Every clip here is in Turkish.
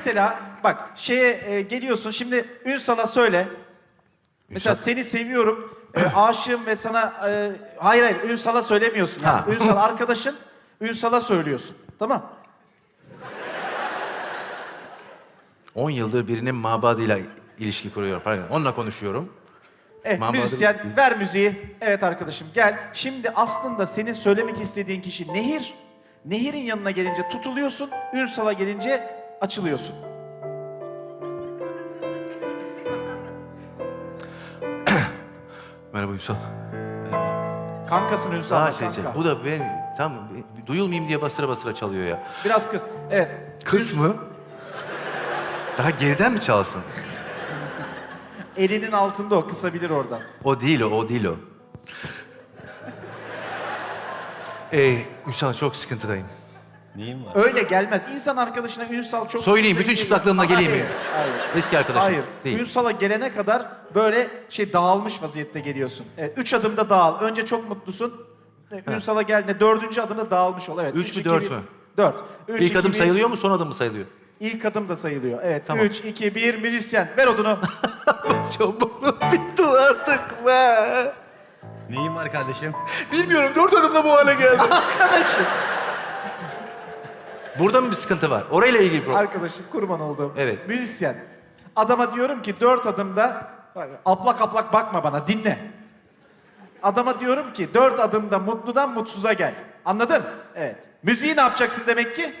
mesela bak şeye e, geliyorsun şimdi Ünsal'a söyle. Mesela seni seviyorum, e, aşığım ve sana... e, hayır hayır Ünsal'a söylemiyorsun. Yani. Ha. Ünsal arkadaşın, Ünsal'a söylüyorsun. Tamam 10 yıldır birinin mabadıyla ilişki kuruyorum falan. Onunla konuşuyorum. Evet Mabadi- müzisyen ver müziği. Evet arkadaşım gel. Şimdi aslında senin söylemek istediğin kişi Nehir. Nehir'in yanına gelince tutuluyorsun. Ünsal'a gelince açılıyorsun. Merhaba Ünsal. Kankasın Ünsal'la Daha şey, kanka. şey, bu da ben tam duyulmayayım diye basıra basıra çalıyor ya. Biraz kız. Evet. Kız mı? Daha geriden mi çalsın? Elinin altında o kısabilir oradan. O değil o, o değil o. Ee, Ünsal çok sıkıntıdayım. Neyim var? Öyle gelmez. İnsan arkadaşına Ünsal çok... Söyleyeyim, bütün çıplaklığımla geleyim mi? Hayır. Eski arkadaşım. Hayır. Değil. Ünsal'a gelene kadar böyle şey dağılmış vaziyette geliyorsun. Evet, üç adımda dağıl. Önce çok mutlusun. E, Ünsal'a geldiğinde dördüncü adımda dağılmış ol. Evet. Üç mü, iki, dört bir- mü? Dört. Üç, İlk iki, adım bir. sayılıyor mu, son adım mı sayılıyor? İlk adım da sayılıyor. Evet. Tamam. Üç, iki, bir, müzisyen. Ver odunu. Çabuk bitti artık be. Neyim var kardeşim? Bilmiyorum, dört adımda bu hale geldi. Arkadaşım. Burada mı bir sıkıntı var? Orayla ilgili problem. Arkadaşım kurban olduğum. Evet. Müzisyen. Adama diyorum ki dört adımda aplak aplak bakma bana dinle. Adama diyorum ki dört adımda mutludan mutsuza gel. Anladın? Evet. Müziği ne yapacaksın demek ki?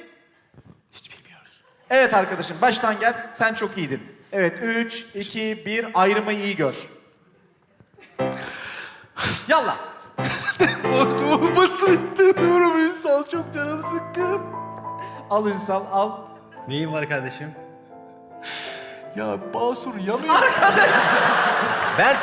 Hiç bilmiyoruz. Evet arkadaşım baştan gel. Sen çok iyiydin. Evet. Üç, iki, bir. Ayrımı iyi gör. Yallah. Al Ünsal al. Neyim var kardeşim? Ya Basur yanıyor. Arkadaş. Ben